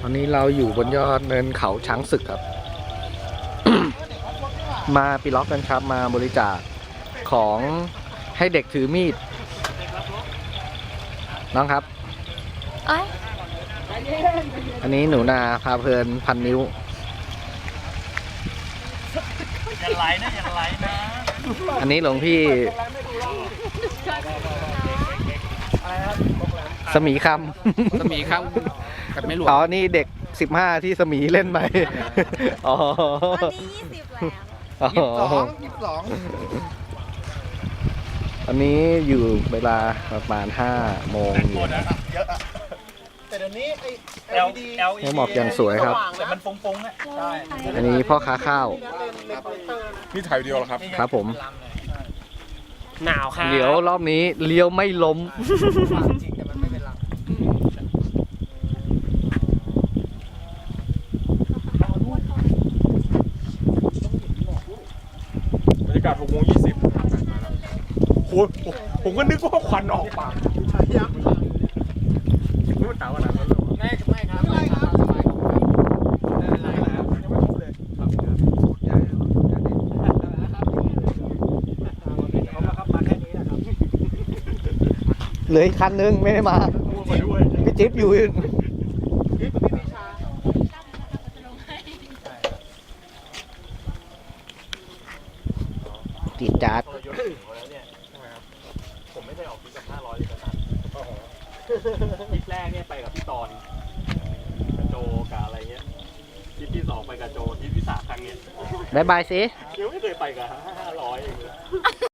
ตอนนี้เราอยู่บนยอดเนินเขาช้างศึกครับ มาปีล็อกกันครับ มาบริจาคของให้เด็กถือมีด น้องครับ เอ้ยอันนี้หนูนาพาเพลินพันนิ้ว อย่าไหลนะอย่าไหลนะอันนี้หลวงพี่สมีคำ สมีครับ กับไม่หลวงอ๋อ นี่เด็กสิบห้าที่สมีเล่นไปอ๋ออันนี้ยี่สิบแล้วอ๋อยี่สิบสองอันนี้อยู่เวลาประมาณห้าโมงแต่งเย็ตัวนนะแต่เดี๋ยวนี้ไอ้เอล LED เอลให้หมอกอย่างสวยครับ แต่มันฟงๆอะใช่อันนี้พ่อค้าข้าว นี่ถ่ายวิดีโอเหรอครับ ครับผม หนาวค่ะเดี๋ยวรอบนี้เลี้ยวไม่ล้ม จริง แต่มันไม่เป็นไรบรรยากโมง20โอ้โหผมก็นึกว่าควันออกปากไม่มันหนาวขนาดนั้นไม่ไม่ครับไม่ครับสบายเหลืออีกคันนึงไม่ได้มาพี่จิ๊บอยู่อื่น จีดจัดผมไม่ได้ออกทริปกับ500เลยนะทริปแรกเนี่ยไปกับพี่ตอนกับโจกับอะไรเงี้ยทริปที่สองไปกับโจทริปที่สามครั้งเนี้ยบายบายสิยังไม่เคยไปกับ500เองเลย